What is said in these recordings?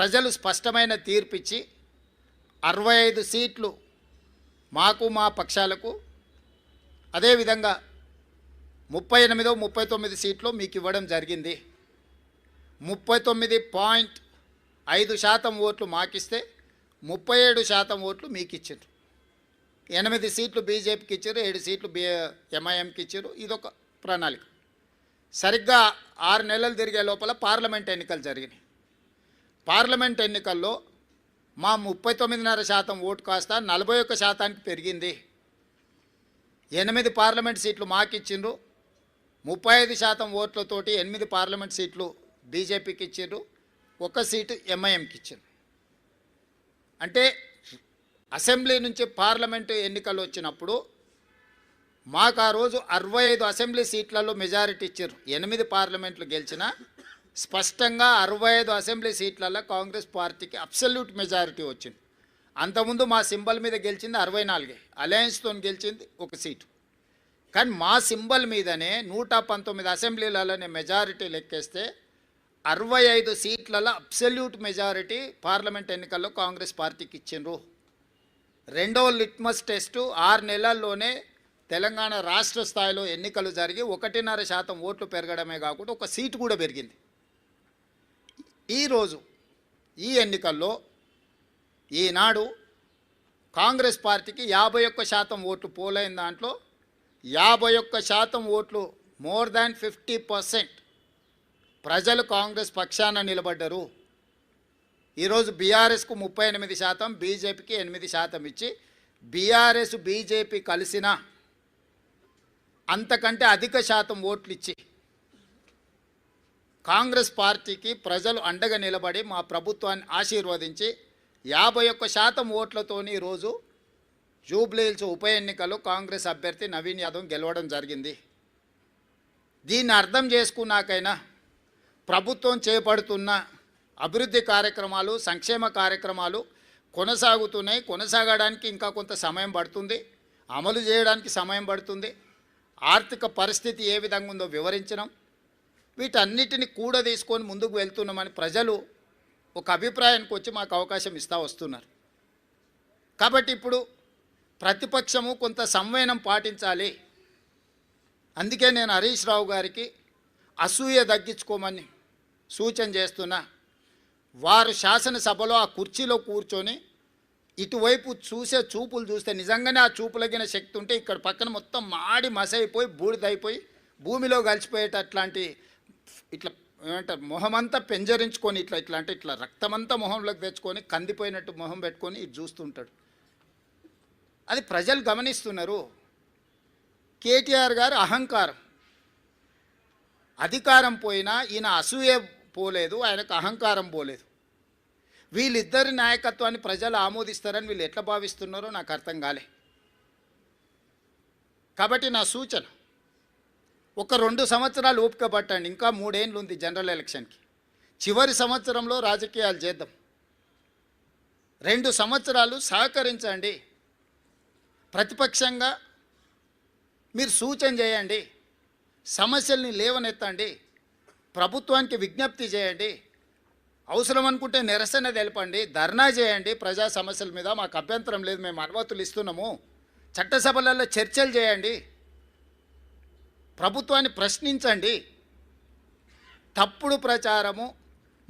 ప్రజలు స్పష్టమైన తీర్పిచ్చి అరవై ఐదు సీట్లు మాకు మా పక్షాలకు అదేవిధంగా ముప్పై ఎనిమిదో ముప్పై తొమ్మిది సీట్లు మీకు ఇవ్వడం జరిగింది. ముప్పై తొమ్మిది పాయింట్ ఐదు శాతం ఓట్లు మాకిస్తే ముప్పై ఏడు శాతం ఓట్లు మీకు ఇచ్చారు ఎనిమిది సీట్లు బీజేపీకి ఇచ్చారు ఏడు సీట్లు బి ఎంఐఎంకి ఇచ్చారు. ఇదొక ప్రణాళిక. సరిగ్గా ఆరు నెలలు తిరిగే లోపల పార్లమెంట్ ఎన్నికలు జరిగినాయి. పార్లమెంట్ ఎన్నికల్లో మా ముప్పై తొమ్మిదిన్నర శాతం ఓటు కాస్త నలభై ఒక్క శాతానికి పెరిగింది. ఎనిమిది పార్లమెంట్ సీట్లు మాకు ఇచ్చిండ్రు ముప్పై ఐదు శాతం ఓట్లతోటి ఎనిమిది పార్లమెంట్ సీట్లు బీజేపీకి ఇచ్చిండ్రు ఒక సీటు ఎంఐఎంకి ఇచ్చిండ్రు అంటే అసెంబ్లీ నుంచి పార్లమెంటు ఎన్నికలు వచ్చినప్పుడు మాకు ఆ రోజు అరవై ఐదు అసెంబ్లీ సీట్లలో మెజారిటీ ఇచ్చారు ఎనిమిది పార్లమెంట్లు గెలిచిన స్పష్టంగా అరవై ఐదు అసెంబ్లీ సీట్లలో కాంగ్రెస్ పార్టీకి అబ్సల్యూట్ మెజారిటీ వచ్చింది. అంతకుముందు మా సింబల్ మీద గెలిచింది అరవై నాలుగే. అలయన్స్తో గెలిచింది ఒక సీటు. కానీ మా సింబల్ మీదనే నూట పంతొమ్మిది అసెంబ్లీలలోనే మెజారిటీ లెక్కేస్తే అరవై ఐదు సీట్లలో అబ్సల్యూట్ మెజారిటీ పార్లమెంట్ ఎన్నికల్లో కాంగ్రెస్ పార్టీకి ఇచ్చిండ్రు. రెండవ లిట్మస్ టెస్టు ఆరు నెలల్లోనే తెలంగాణ రాష్ట్ర స్థాయిలో ఎన్నికలు జరిగి ఒకటిన్నర శాతం ఓట్లు పెరగడమే కాకుండా ఒక సీటు కూడా పెరిగింది. ఈరోజు ఈ ఎన్నికల్లో ఈనాడు కాంగ్రెస్ పార్టీకి యాభై ఒక్క శాతం ఓట్లు పోలైన దాంట్లో యాభై ఒక్క శాతం ఓట్లు మోర్ దాన్ ఫిఫ్టీ పర్సెంట్ ప్రజలు కాంగ్రెస్ పక్షాన నిలబడ్డరు. ఈరోజు బీఆర్ఎస్కు ముప్పై ఎనిమిది శాతం బీజేపీకి ఎనిమిది శాతం ఇచ్చి బీఆర్ఎస్ బీజేపీ కలిసిన అంతకంటే అధిక శాతం ఓట్లు ఇచ్చి కాంగ్రెస్ పార్టీకి ప్రజలు అండగా నిలబడి మా ప్రభుత్వాన్ని ఆశీర్వదించి యాభై ఒక్క శాతం ఓట్లతోని ఈరోజు జూబ్లీహిల్స్ ఉప ఎన్నికలో కాంగ్రెస్ అభ్యర్థి నవీన్ యాదవ్ గెలవడం జరిగింది. దీన్ని అర్థం చేసుకున్నాకైనా ప్రభుత్వం చేపడుతున్న అభివృద్ధి కార్యక్రమాలు సంక్షేమ కార్యక్రమాలు కొనసాగుతున్నాయి. కొనసాగడానికి ఇంకా కొంత సమయం పడుతుంది. అమలు చేయడానికి సమయం పడుతుంది. ఆర్థిక పరిస్థితి ఏ విధంగా ఉందో వివరించడం వీటన్నిటిని కూడా తీసుకొని ముందుకు వెళ్తున్నామని ప్రజలు ఒక అభిప్రాయానికి వచ్చి మాకు అవకాశం ఇస్తూ వస్తున్నారు. కాబట్టి ఇప్పుడు ప్రతిపక్షము కొంత సంవయనం పాటించాలి. అందుకే నేను హరీష్ రావు గారికి అసూయ తగ్గించుకోమని సూచన చేస్తున్నా. వారు శాసనసభలో ఆ కుర్చీలో కూర్చొని ఇటువైపు చూసే చూపులు చూస్తే నిజంగానే ఆ చూపులగిన శక్తి ఉంటే ఇక్కడ పక్కన మొత్తం మాడి మసైపోయి బూడిదైపోయి భూమిలో కలిసిపోయేటట్లాంటి ఇట్లా ఏమంటారు మొహమంతా పెంజరించుకొని ఇట్లా ఇట్లా అంటే ఇట్లా రక్తమంతా మొహంలోకి తెచ్చుకొని కందిపోయినట్టు మొహం పెట్టుకొని ఇటు చూస్తుంటాడు. అది ప్రజలు గమనిస్తున్నారు. కేటీఆర్ గారు అహంకారం. అధికారం పోయినా ఈయన అసూయ పోలేదు ఆయనకు అహంకారం పోలేదు. వీళ్ళిద్దరి నాయకత్వాన్ని ప్రజలు ఆమోదిస్తారని వీళ్ళు ఎట్లా భావిస్తున్నారో నాకు అర్థం కాలే. కాబట్టి నా సూచన ఒక రెండు సంవత్సరాలు ఓపిక పట్టండి. ఇంకా మూడేళ్ళు ఉంది జనరల్ ఎలక్షన్కి. చివరి సంవత్సరంలో రాజకీయాలు చేద్దాం. రెండు సంవత్సరాలు సహకరించండి. ప్రతిపక్షంగా మీరు సూచన చేయండి. సమస్యల్ని లేవనెత్తండి. ప్రభుత్వానికి విజ్ఞప్తి చేయండి. అవసరం అనుకుంటే నిరసన తెలపండి. ధర్నా చేయండి. ప్రజా సమస్యల మీద మాకు అభ్యంతరం లేదు. మేము అనుమతులు ఇస్తున్నాము. చట్టసభలలో చర్చలు చేయండి. ప్రభుత్వాన్ని ప్రశ్నించండి. తప్పుడు ప్రచారము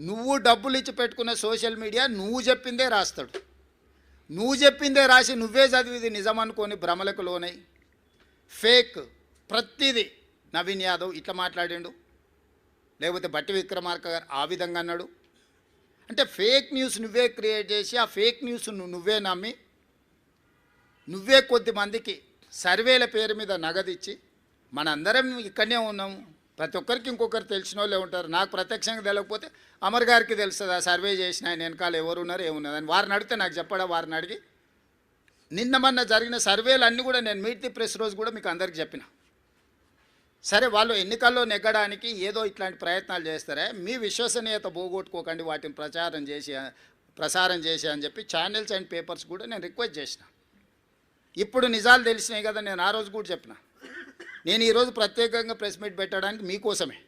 నువ్వు డబ్బులు ఇచ్చి పెట్టుకున్న సోషల్ మీడియా నువ్వు చెప్పిందే రాస్తాడు. నువ్వు చెప్పిందే రాసి నువ్వే చదివిది నిజం అనుకొని భ్రమలకు లోనై ఫేక్ ప్రతిదీ నవీన్ యాదవ్ ఇట్లా మాట్లాడిండు. లేకపోతే బట్టి విక్రమార్క గారు ఆ విధంగా అన్నాడు. అంటే ఫేక్ న్యూస్ నువ్వే క్రియేట్ చేసి ఆ ఫేక్ న్యూస్ నువ్వే నమ్మి నువ్వే కొద్ది మందికి సర్వేల పేరు మీద నగదిచ్చి మనందరం ఇక్కడనే ఉన్నాము ప్రతి ఒక్కరికి ఇంకొకరు తెలిసిన వాళ్ళే ఉంటారు. నాకు ప్రత్యక్షంగా తెలియకపోతే అమర్ గారికి తెలుస్తుంది. ఆ సర్వే చేసిన ఆయన వెనకాల ఎవరు ఉన్నారు అని వారిని అడిగితే నాకు చెప్పడా? వారిని అడిగి నిన్న మొన్న జరిగిన సర్వేలు అన్నీ కూడా నేను మీట్ ది ప్రెస్ రోజు కూడా మీకు అందరికి చెప్పిన. సరే వాళ్ళు ఎన్నికల్లో నెగ్గడానికి ఏదో ఇట్లాంటి ప్రయత్నాలు చేస్తారే? మీ విశ్వసనీయత పోగొట్టుకోకండి వాటిని ప్రచారం చేసి ప్రసారం చేసి అని చెప్పి ఛానల్స్ అండ్ పేపర్స్ కూడా నేను రిక్వెస్ట్ చేసిన. ఇప్పుడు నిజాలు తెలిసినాయి కదా నేను ఆ రోజు కూడా చెప్పిన. నేను ఈరోజు ప్రత్యేకంగా ప్రెస్ మీట్ పెట్టడానికి మీకోసమే.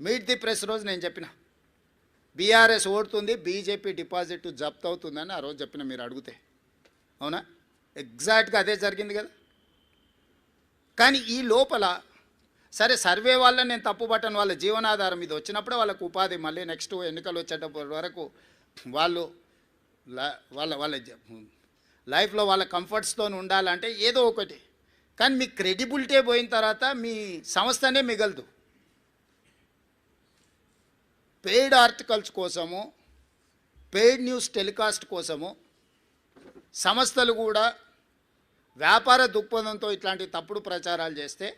మీట్ ది ప్రెస్ రోజు నేను చెప్పిన. బీఆర్ఎస్ ఓడుతుంది బీజేపీ డిపాజిట్ జప్త్ అవుతుందని ఆ రోజు చెప్పిన మీరు అడిగితే. అవునా? ఎగ్జాక్ట్గా అదే జరిగింది కదా. కానీ ఈ లోపల సరే సర్వే వల్ల నేను తప్పుపట్టను వాళ్ళ జీవనాధారం ఇది వచ్చినప్పుడే వాళ్ళకు ఉపాధి మళ్ళీ నెక్స్ట్ ఎన్నికలు వచ్చేటప్పటి వరకు వాళ్ళు వాళ్ళ వాళ్ళ లైఫ్లో వాళ్ళ కంఫర్ట్స్తో ఉండాలంటే ఏదో ఒకటి. కానీ మీ క్రెడిబిలిటీ పోయిన తర్వాత మీ సంస్థనే మిగలదు. పెయిడ్ ఆర్టికల్స్ కోసము పెయిడ్ న్యూస్ టెలికాస్ట్ కోసము సంస్థలు కూడా వ్యాపార దృక్పథంతో ఇట్లాంటి తప్పుడు ప్రచారాలు చేస్తే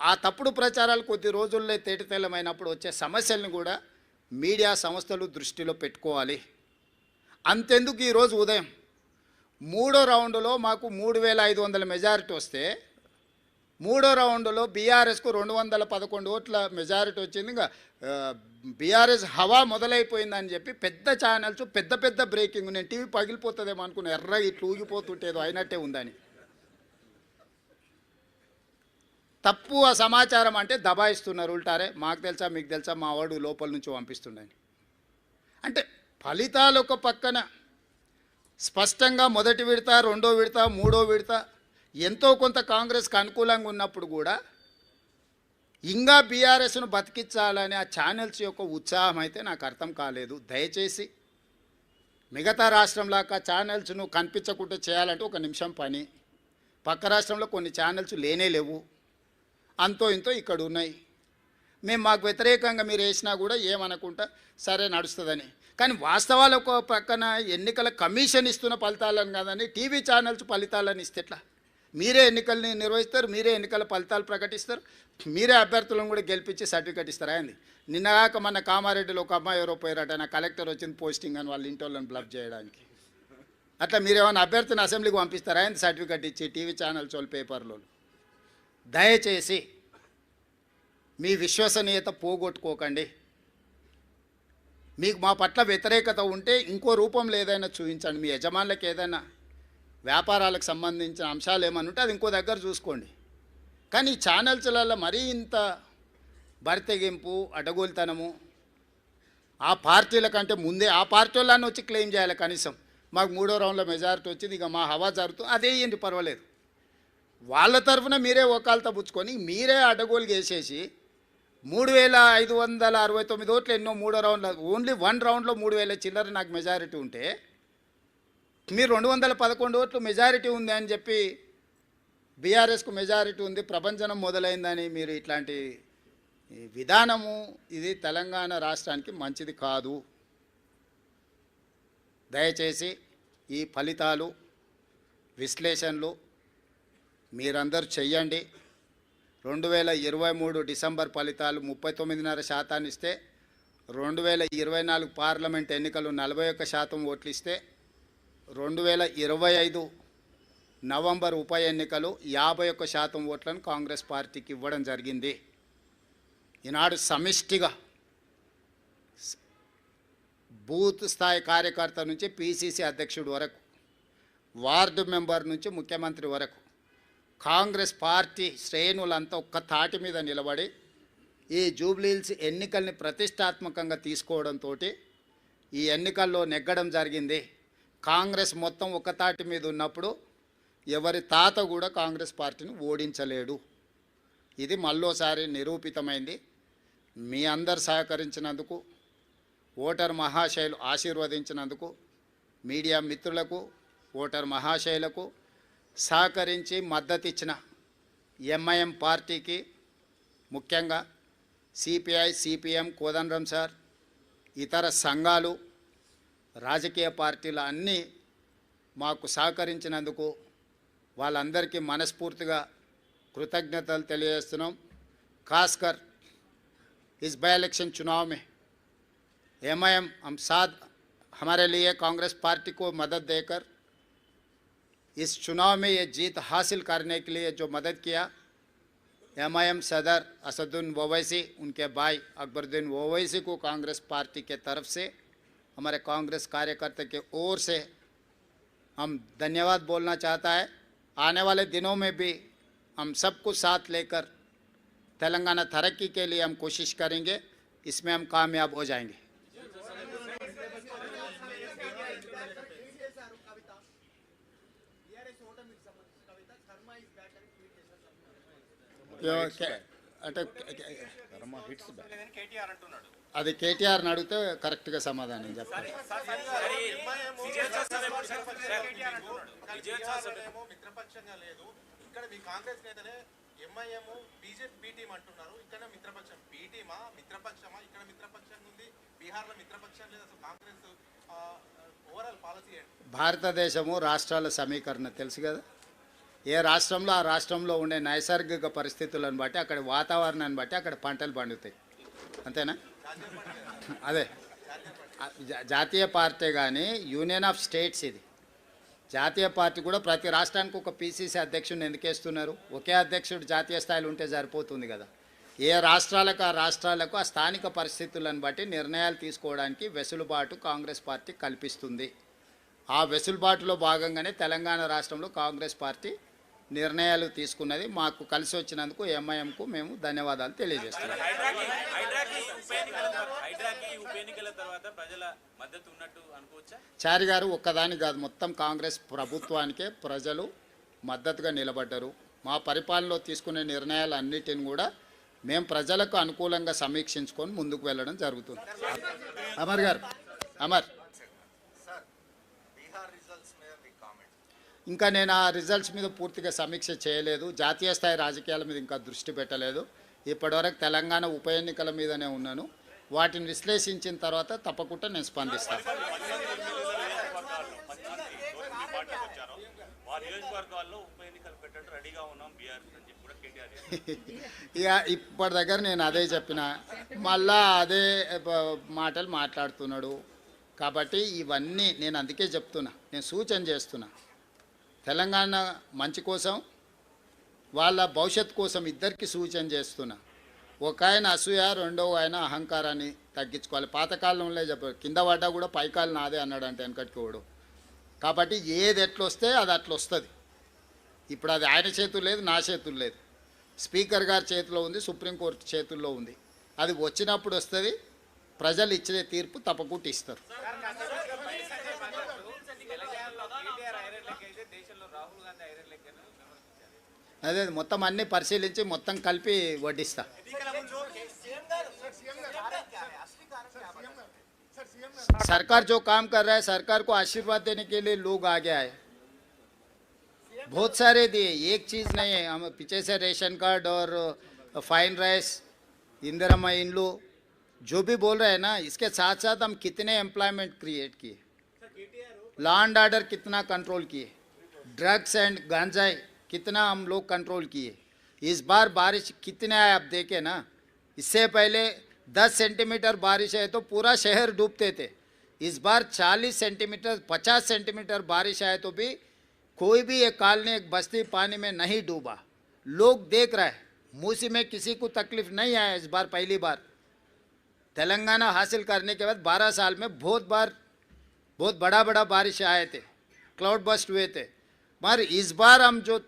ఆ తప్పుడు ప్రచారాలు కొద్ది రోజుల్లో తేటతెల్లమైనప్పుడు వచ్చే సమస్యలను కూడా మీడియా సంస్థలు దృష్టిలో పెట్టుకోవాలి. అంతెందుకు ఈరోజు ఉదయం? మూడో రౌండ్లో మాకు మూడు వేల ఐదు వందల మెజారిటీ వస్తే మూడో రౌండ్లో బీఆర్ఎస్కు రెండు వందల పదకొండు ఓట్ల మెజారిటీ వచ్చింది. ఇంకా బీఆర్ఎస్ హవా మొదలైపోయిందని చెప్పి పెద్ద ఛానల్స్ పెద్ద పెద్ద బ్రేకింగ్. నేను టీవీ పగిలిపోతుందేమో అనుకున్నా. ఎర్ర ఇట్లా ఊగిపోతుంటేదో అయినట్టే ఉందని. తప్పు ఆ సమాచారం అంటే దబాయిస్తున్నారు ఉల్టారే. మాకు తెలుసా మీకు తెలుసా మా వాడు లోపల నుంచి పంపిస్తుండని. అంటే ఫలితాలు ఒక పక్కన స్పష్టంగా మొదటి విడత రెండో విడత మూడో విడత ఎంతో కొంత కాంగ్రెస్కి అనుకూలంగా ఉన్నప్పుడు కూడా ఇంకా బీఆర్ఎస్ను బతికించాలని ఆ ఛానల్స్ యొక్క ఉత్సాహం అయితే నాకు అర్థం కాలేదు. దయచేసి మిగతా రాష్ట్రంలాగా ఛానల్స్ను కనిపించకుండా చేయాలంటే ఒక నిమిషం పని. పక్క రాష్ట్రంలో కొన్ని ఛానల్స్ లేనే లేవు. అంతో ఇంతో ఇక్కడ ఉన్నాయి. మేము మాకు వ్యతిరేకంగా మీరు వేసినా కూడా ఏమనుకుంటా సరే నడుస్తుందని. కానీ వాస్తవాలు ఒక పక్కన ఎన్నికల కమిషన్ ఇస్తున్న ఫలితాలను కాదని టీవీ ఛానల్స్ ఫలితాలను ఇస్తే ఎట్లా? మీరే ఎన్నికల్ని నిర్వహిస్తారు మీరే ఎన్నికల ఫలితాలు ప్రకటిస్తారు మీరే అభ్యర్థులను కూడా గెలిపించి సర్టిఫికేట్ ఇస్తారా. అండి నిన్నగాక మన కామారెడ్డిలో ఒక అమ్మాయి ఎవరో పోయారట నా కలెక్టర్ వచ్చింది పోస్టింగ్ అని వాళ్ళ ఇంటి వాళ్ళని బ్లబ్ చేయడానికి. అట్లా మీరేమైనా అభ్యర్థిని అసెంబ్లీకి పంపిస్తారా? ఆయన సర్టిఫికేట్ ఇచ్చి టీవీ ఛానల్స్ వాళ్ళు పేపర్లో దయచేసి మీ విశ్వసనీయత పోగొట్టుకోకండి. మీకు మా పట్ల వ్యతిరేకత ఉంటే ఇంకో రూపంలో ఏదైనా చూపించండి. మీ యజమానులకు ఏదైనా వ్యాపారాలకు సంబంధించిన అంశాలు ఏమైనా ఉంటే అది ఇంకో దగ్గర చూసుకోండి. కానీ ఈ ఛానల్స్లలో మరీ ఇంత బరితెగింపు అడగోలుతనము ఆ పార్టీల కంటే ముందే ఆ పార్టీ వాళ్ళని వచ్చి క్లెయిమ్ చేయాలి కనీసం. మాకు మూడో రౌండ్లో మెజారిటీ వచ్చింది ఇక మా హవా జరుగుతుంది అదే ఏంటి పర్వాలేదు. వాళ్ళ తరఫున మీరే ఒకాలతో పుచ్చుకొని మీరే అడ్డగోలు వేసేసి మూడు వేల ఐదు వందల అరవై తొమ్మిది ఓట్లు ఎన్నో మూడో రౌండ్లో ఓన్లీ వన్ రౌండ్లో మూడు వేల చిల్లర నాకు మెజారిటీ ఉంటే మీరు రెండు వందల పదకొండు ఓట్లు మెజారిటీ ఉంది అని చెప్పి బీఆర్ఎస్కు మెజారిటీ ఉంది ప్రపంచనం మొదలైందని మీరు ఇట్లాంటి విధానము ఇది తెలంగాణ రాష్ట్రానికి మంచిది కాదు. దయచేసి ఈ ఫలితాలు విశ్లేషణలు మీరందరూ చెయ్యండి. రెండు వేల ఇరవై మూడు డిసెంబర్ ఫలితాలు ముప్పై తొమ్మిదిన్నర శాతాన్ని ఇస్తే రెండు వేల ఇరవై నాలుగు పార్లమెంట్ ఎన్నికలు నలభై ఒక్క శాతం ఓట్లు ఇస్తే రెండు వేల ఇరవై ఐదు నవంబర్ ఉప ఎన్నికలు యాభై ఒక్క శాతం ఓట్లను కాంగ్రెస్ పార్టీకి ఇవ్వడం జరిగింది. ఈనాడు సమిష్టిగా బూత్ స్థాయి కార్యకర్త నుంచి పీసీసీ అధ్యక్షుడు వరకు వార్డు మెంబర్ నుంచి ముఖ్యమంత్రి వరకు కాంగ్రెస్ పార్టీ శ్రేణులంతా ఒక్క తాటి మీద నిలబడి ఈ జూబ్లీహిల్స్ ఎన్నికల్ని ప్రతిష్టాత్మకంగా తీసుకోవడంతో ఈ ఎన్నికల్లో నెగ్గడం జరిగింది. కాంగ్రెస్ మొత్తం ఒక తాటి మీద ఉన్నప్పుడు ఎవరి తాత కూడా కాంగ్రెస్ పార్టీని ఓడించలేడు. ఇది మళ్ళోసారి నిరూపితమైంది. మీ అందరు సహకరించినందుకు ఓటర్ మహాశైలు ఆశీర్వదించినందుకు మీడియా మిత్రులకు ఓటర్ మహాశైలకు సహకరించి మద్దతు ఇచ్చిన ఎంఐఎం పార్టీకి ముఖ్యంగా సిపిఐ సిపిఎం కోదండరం సార్ ఇతర సంఘాలు రాజకీయ పార్టీలు అన్నీ మాకు సహకరించినందుకు వాళ్ళందరికీ మనస్ఫూర్తిగా కృతజ్ఞతలు తెలియజేస్తున్నాం खासकर इस बाई इलेक्शन चुनाव में एमआईएम हम साथ हमारे लिए कांग्रेस पार्टी को मदद देकर इस चुनाव में ये जीत हासिल करने के लिए जो मदद किया एमआईएम सदर असदुद्दीन ओवैसी, उनके भाई अकबरुद्दीन ओवैसी को कांग्रेस पार्टी के तरफ़ से, हमारे कांग्रेस कार्यकर्ता के ओर से हम धन्यवाद बोलना चाहता है। आने वाले दिनों में भी हम सबको साथ लेकर तेलंगाना तरक्की के लिए हम कोशिश करेंगे। इसमें हम कामयाब हो जाएँगे। అంటే అది కేటీఆర్ని అడిగితే కరెక్ట్గా సమాధానం చెప్తాను ఏమో మిత్రపక్షంగా లేదు ఇక్కడ మీ కాంగ్రెస్ నేతలే ఎంఐఎం బీజేపీ బి టీం అంటున్నారు ఇక్కడ మిత్రపక్షం మిత్రపక్షమా ఇక్కడ మిత్రపక్షం ఉంది బీహార్లో మిత్రపక్షం లేదు అసలు కాంగ్రెస్ ఓవరాల్ పాలసీ ఏంటి భారతదేశము రాష్ట్రాల సమీకరణ తెలుసు కదా ఏ రాష్ట్రంలో ఆ రాష్ట్రంలో ఉండే నైసర్గిక పరిస్థితులను బట్టి అక్కడ వాతావరణాన్ని బట్టి అక్కడ పంటలు పండుతాయి. అంతేనా? అదే. జాతీయ పార్టీ కానీ యూనియన్ ఆఫ్ స్టేట్స్ ఇది. జాతీయ పార్టీ కూడా ప్రతి రాష్ట్రానికి ఒక పీసీసీ అధ్యక్షుడిని ఎందుకేస్తున్నారు? ఒకే అధ్యక్షుడు జాతీయ స్థాయిలో ఉంటే సరిపోతుంది కదా. ఏ రాష్ట్రాలకు ఆ రాష్ట్రాలకు ఆ స్థానిక పరిస్థితులను బట్టి నిర్ణయాలు తీసుకోవడానికి వెసులుబాటు కాంగ్రెస్ పార్టీ కల్పిస్తుంది. ఆ వెసులుబాటులో భాగంగానే తెలంగాణ రాష్ట్రంలో కాంగ్రెస్ పార్టీ నిర్ణయాలు తీసుకున్నది మాకు కలిసి వచ్చినందుకు ఎంఐఎంకు మేము ధన్యవాదాలు తెలియజేస్తున్నాం. చారి గారు ఒక్కదాని కాదు మొత్తం కాంగ్రెస్ ప్రభుత్వానికే ప్రజలు మద్దతుగా నిలబడ్డారు. మా పరిపాలనలో తీసుకునే నిర్ణయాలు అన్నిటిని కూడా మేము ప్రజలకు అనుకూలంగా సమీక్షించుకొని ముందుకు వెళ్ళడం జరుగుతుంది. అమర్ గారు అమర్ సార్ బీహార్ రిజల్ట్స్ మీద మీ కామెంట్ ఇంకా నేను ఆ రిజల్ట్స్ మీద పూర్తిగా సమీక్ష చేయలేదు. జాతీయ స్థాయి రాజకీయాల మీద ఇంకా దృష్టి పెట్టలేదు. ఇప్పటివరకు తెలంగాణ ఉప ఎన్నికల మీదనే ఉన్నాను. వాటిని విశ్లేషించిన తర్వాత తప్పకుండా నేను స్పందిస్తాను. ఇక ఇప్పటి దగ్గర నేను అదే చెప్పిన. మళ్ళా అదే మాటలు మాట్లాడుతున్నాడు. కాబట్టి ఇవన్నీ నేను అందుకే చెప్తున్నా. నేను సూచన చేస్తున్నా. తెలంగాణ మంచి కోసం వాళ్ళ భవిష్యత్ కోసం ఇద్దరికి సూచన చేస్తున్నా. ఒక ఆయన అసూయ రెండో ఆయన అహంకారాన్ని తగ్గించుకోవాలి. పాతకాలంలో చెప్పారు కింద పడ్డా కూడా పైకాలు నాదే అన్నాడు అంటే వెనకటికోడు కాబట్టి ఏది ఎట్లొస్తే అది అట్లా వస్తుంది ఇప్పుడు అది ఆయన చేతులు లేదు నా చేతులు లేదు. స్పీకర్ గారి చేతిలో ఉంది సుప్రీంకోర్టు చేతుల్లో ఉంది. అది వచ్చినప్పుడు వస్తుంది ప్రజలు ఇచ్చే తీర్పు తప్పకుండా ఇస్తారు. అదే మొత్తం అన్ని పరిశీలించి మొత్తం కలిపి వడ్డిస్తా सरकार जो काम कर रहा है सरकार को आशीर्वाद देने के लिए लोग आगे आए बहुत सारे दिए एक चीज़ नहीं है हम पीछे से रेशन कार्ड और फाइन राइस इंदिरा इंड्लू जो भी बोल रहे हैं ना इसके साथ साथ हम कितने एम्प्लॉयमेंट क्रिएट किए लॉ एंड ऑर्डर कितना कंट्रोल किए ड्रग्स एंड गांजाई कितना हम लोग कंट्रोल किए। इस बार बारिश कितने आए आप देखे ना, इससे पहले 10 सेंटीमीटर बारिश है तो पूरा शहर डूबते थे। इस बार 40 सेंटीमीटर 50 सेंटीमीटर बारिश आए तो भी कोई भी एक कॉलोनी, एक बस्ती पानी में नहीं डूबा। लोग देख रहे हैं मूसी में किसी को तकलीफ़ नहीं आया इस बार पहली बार। तेलंगाना हासिल करने के बाद 12 साल में बहुत बार, बहुत बड़ा बड़ा बारिश आए थे क्लाउड बस्ट हुए थे। मगर इस बार हम जो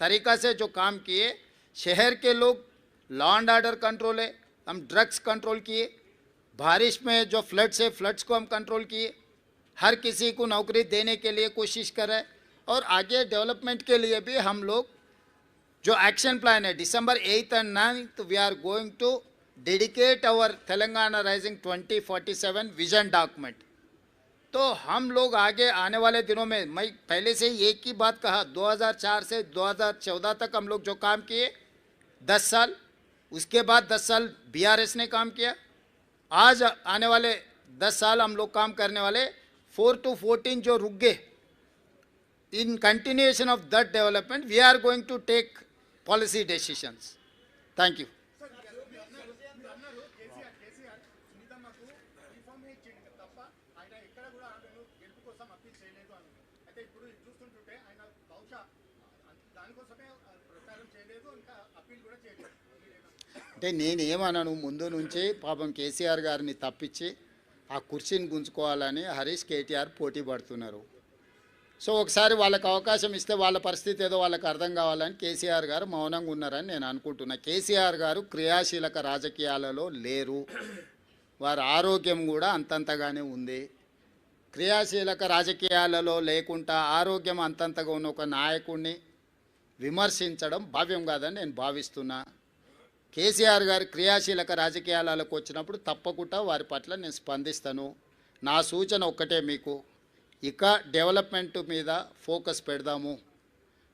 तरीका से जो काम किए, शहर के लोग लॉ एंड ऑर्डर कंट्रोल है, हम ड्रग्स कंट्रोल किए, बारिश में जो फ्लड्स है फ्लड्स को हम कंट्रोल किए, हर किसी को नौकरी देने के लिए कोशिश कर रहे और आगे डेवलपमेंट के लिए भी हम लोग जो एक्शन प्लान है December eight and ninth we are going to dedicate our Telangana rising 2047 vision document तो हम लोग आगे आने वाले दिनों में, मैं पहले से ही एक ही बात कहा 2004 से 2014 तक हम लोग जो काम किए 10 साल, उसके बाद 10 साल बीआरएस ने काम किया, आज आने वाले 10 साल हम लोग काम करने वाले 4 टू 14 जो रुक गए, in continuation of that development we are going to take policy decisions thank you. అంటే నేను ఏమన్నాను ముందు నుంచి పాపం కేసీఆర్ గారిని తప్పించి ఆ కుర్చీని గుంజుకోవాలని హరీష్ కేటీఆర్ పోటీ పడుతున్నారు. సో ఒకసారి వాళ్ళకి అవకాశం ఇస్తే వాళ్ళ పరిస్థితి ఏదో వాళ్ళకి అర్థం కావాలని కేసీఆర్ గారు మౌనంగా ఉన్నారని నేను అనుకుంటున్నా. కేసీఆర్ గారు క్రియాశీలక రాజకీయాలలో లేరు. వారి ఆరోగ్యం కూడా అంతంతగానే ఉంది. క్రియాశీలక రాజకీయాలలో లేకుండా ఆరోగ్యం అంతంతగా ఉన్న ఒక నాయకుడిని విమర్శించడం భావ్యం కాదని నేను భావిస్తున్నా. కేసీఆర్ గారి క్రియాశీలక రాజకీయాలకు వచ్చినప్పుడు తప్పకుండా వారి పట్ల నేను స్పందిస్తాను. నా సూచన ఒక్కటే మీకు. ఇక డెవలప్మెంట్ మీద ఫోకస్ పెడదాము.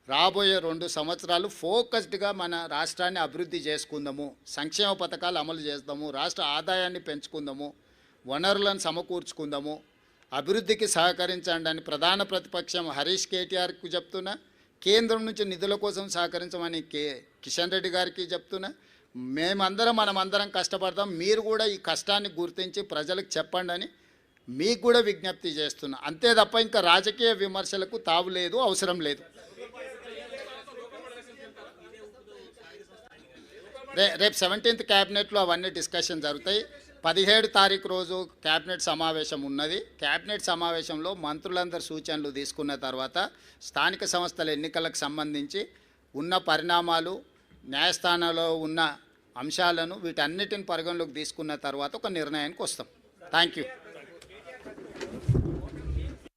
రాబోయే రెండు సంవత్సరాలు ఫోకస్డ్గా మన రాష్ట్రాన్ని అభివృద్ధి చేసుకుందాము. సంక్షేమ పథకాలు అమలు చేద్దాము. రాష్ట్ర ఆదాయాన్ని పెంచుకుందాము. వనరులను సమకూర్చుకుందాము. అభివృద్ధికి సహకరించండి అని ప్రధాన ప్రతిపక్షం హరీష్ కేటీఆర్కు చెప్తున్నా. కేంద్రం నుంచి నిధుల కోసం సహకరించమని కే కిషన్ రెడ్డి గారికి చెప్తున్నా. మేమందరం మనమందరం కష్టపడతాం. మీరు కూడా ఈ కష్టాన్ని గుర్తించి ప్రజలకు చెప్పండి అని మీకు కూడా విజ్ఞప్తి చేస్తున్నా. అంతే తప్ప ఇంకా రాజకీయ విమర్శలకు తావు లేదు అవసరం లేదు. రే రేపు సెవెంటీన్త్ క్యాబినెట్లో అవన్నీ డిస్కషన్ జరుగుతాయి. పదిహేడు తారీఖు రోజు క్యాబినెట్ సమావేశం ఉన్నది. క్యాబినెట్ సమావేశంలో మంత్రులందరి సూచనలు తీసుకున్న తర్వాత స్థానిక సంస్థల ఎన్నికలకు సంబంధించి ఉన్న పరిణామాలు న్యాయస్థానంలో ఉన్న అంశాలను వీటన్నిటిని పరిగణలోకి తీసుకున్న తర్వాత ఒక నిర్ణయానికి వస్తాం. Thank you